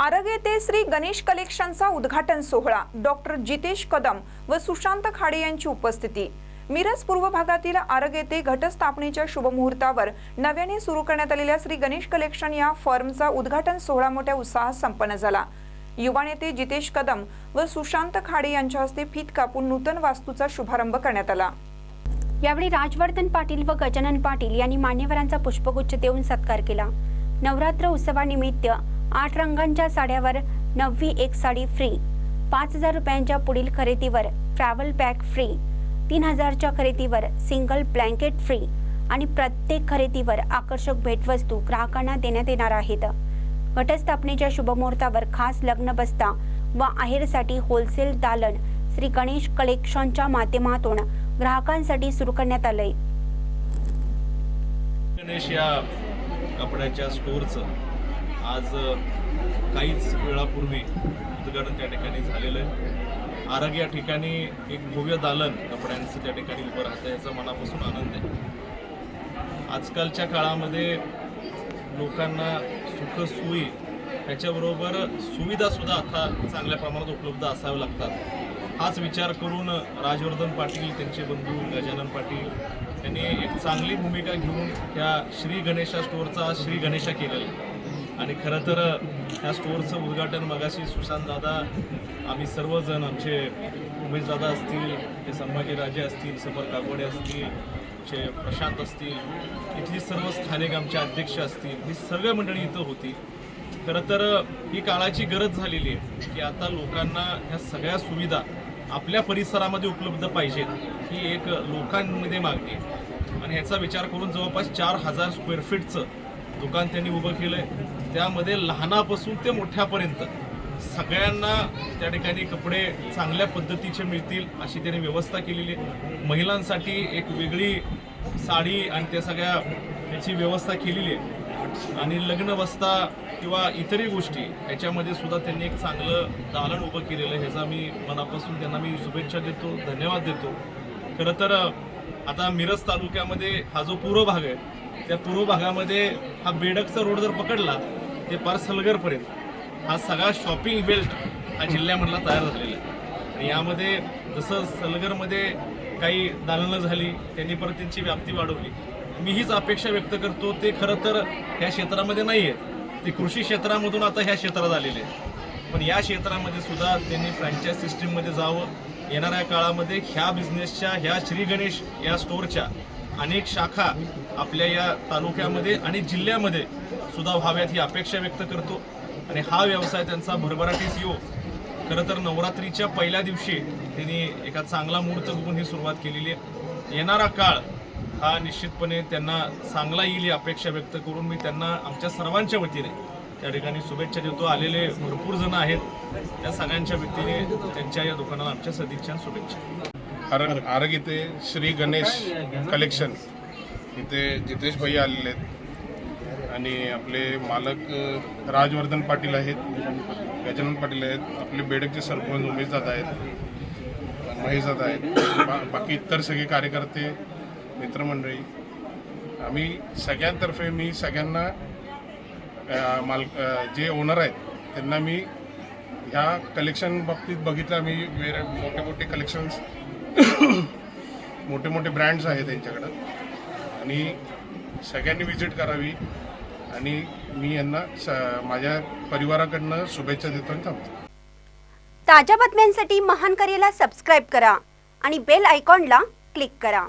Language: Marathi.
आरग येथे श्री गणेश कलेक्शनचा उद्घाटन सोहळा. डॉक्टर जितेश कदम व सुशांत खाडे यांची उपस्थिती. मिरज पूर्व भागातील आरग येथे घटस्थापनेच्या शुभमुहूर्तावर नव्याने सुरू करण्यात आलेल्या श्री गणेश कलेक्शन या फर्मचा उद्घाटन सोहळा मोठ्या उत्साहात संपन्न झाला. युवा नेते जितेश कदम व सुशांत खाडे यांच्या हस्ते फीत कापून नूतन वास्तूचा शुभारंभ करण्यात आला. यावेळी राजवर्धन पाटील व गजानन पाटील यांनी मान्यवरांचा पुष्पगुच्छ देऊन सत्कार केला. नवरात्र उत्सवानिमित्त आठ रंगांच्या साड्यावर नववी एक साडी फ्री पाच हजार रुपयांच्या पुढील खरेदीवर ट्रॅव्हल पॅक फ्री तीन हजारच्या खरेदीवर सिंगल ब्लँकेट फ्री आणि प्रत्येक खरेदीवर आकर्षक भेटवस्तू ग्राहकांना देण्यात येणार आहेत. घटस्थापनेच्या शुभमुहूर्तावर खास लग्न बस्ता व आहेरसाठी होलसेल दालन श्री गणेश कलेक्शनच्या माध्यमातून ग्राहकांसाठी सुरू करण्यात आलंय. गणेश या कपड्याच्या स्टोअरचं आज काहीच वेळापूर्वी उद्घाटन त्या ठिकाणी झालेलं आहे. आरग या ठिकाणी एक भव्य दालन कपड्यांचं त्या ठिकाणी उभं राहतं याचा मनापासून आनंद आहे. आजकालच्या काळामध्ये लोकांना सुखसोयी त्याच्याबरोबर सुविधासुद्धा आता चांगल्या प्रमाणात उपलब्ध असाव्या लागतात. हाच विचार करून राजवर्धन पाटील त्यांचे बंधू गजानन पाटील यांनी एक चांगली भूमिका घेऊन त्या श्री गणेशा स्टोअरचा श्री गणेशा केलेला आहे. आणि खरं तर ह्या स्टोअरचं उद्घाटन मगाशी सुशांत दादा आम्ही सर्वजण आमचे उमेश दादा असतील ते संभाजीराजे असतील सफर काकोडे असतील आमचे प्रशांत असतील इथली सर्व स्थानिक आमचे अध्यक्ष असतील ही सगळ्या मंडळी इथं होती. खरं तर ही काळाची गरज झालेली आहे की आता लोकांना ह्या सगळ्या सुविधा आपल्या परिसरामध्ये उपलब्ध पाहिजेत ही एक लोकांमध्ये मागणी आहे. आणि ह्याचा विचार करून जवळपास चार हजार स्क्वेअर फीटचं दुकान त्यांनी उभं केलं आहे त्यामध्ये लहानापासून ते मोठ्यापर्यंत सगळ्यांना त्या ठिकाणी कपडे चांगल्या पद्धतीचे मिळतील अशी त्यांनी व्यवस्था केलेली आहे. महिलांसाठी एक वेगळी साडी आणि त्या सगळ्या याची व्यवस्था केलेली आहे. आणि लग्न बसता किंवा इतरही गोष्टी याच्यामध्ये सुद्धा त्यांनी एक चांगलं दालन उभं केलेलं आहे. ह्याचा मी मनापासून त्यांना मी शुभेच्छा देतो धन्यवाद देतो. खरं तर आता मिरज तालुक्यामध्ये हा जो पूर्व भाग आहे त्या पूर्व भागामध्ये हा बेडकचा रोड जर पकडला ते पार सलगरपर्यंत. हा सगळा शॉपिंग बेल्ट हा जिल्ह्यामधला तयार झालेला आहे. आणि यामध्ये जसं सलगरमध्ये काही दालनं झाली त्यांनी परत त्यांची व्याप्ती वाढवली. मी हीच अपेक्षा व्यक्त करतो ते खरं तर ह्या क्षेत्रामध्ये नाही आहेत. ते कृषी क्षेत्रामधून आता ह्या क्षेत्रात आलेले आहेत. पण या क्षेत्रामध्ये सुद्धा त्यांनी फ्रँचाईज सिस्टीममध्ये जावं. येणाऱ्या काळामध्ये ह्या बिझनेसच्या ह्या श्री गणेश या स्टोअरच्या अनेक शाखा आपल्या या तालुक्यामध्ये आणि जिल्ह्यामध्ये सुद्धा व्हाव्यात ही अपेक्षा व्यक्त करतो. आणि हा व्यवसाय त्यांचा भरभराटीस येऊ खरं तर नवरात्रीच्या पहिल्या दिवशी त्यांनी एका चांगला मुहूर्त बघून ही सुरुवात केलेली आहे. येणारा काळ हा निश्चितपणे त्यांना चांगला येईल ही अपेक्षा व्यक्त करून मी त्यांना आमच्या सर्वांच्या वतीने त्या ठिकाणी शुभेच्छा देतो. आलेले भरपूर जण आहेत. त्या सगळ्यांच्या वतीने त्यांच्या या दुकानाला आमच्या सदिच्छा शुभेच्छा. आरग आरग इथे श्री गणेश कलेक्शन इथे जितेश भाई आलेले आहेत. आणि आपले मालक राजवर्धन पाटील आहेत. गजानन पाटील आहेत. आपले बेडकचे सरपंच उमेश दादा आहेत. महेश दादा आहेत. बा बाकी इतर सगळे कार्यकर्ते मित्रमंडळी. आम्ही सगळ्यांतर्फे मी सगळ्यांना माल जे ओनर आहेत त्यांना मी ह्या कलेक्शन बाबतीत बघितलं. आम्ही वेर मोठे मोठे कलेक्शन्स मोठे मोठे ब्रँड्स आहेत त्यांच्याकडं. आणि सगळ्यांनी विजिट करावी. आणि मी यांना स माझ्या परिवाराकडनं शुभेच्छा देतो आणि थांबतो. ताज्या बातम्यांसाठी महान करेला सबस्क्राईब करा आणि बेल आयकॉनला क्लिक करा.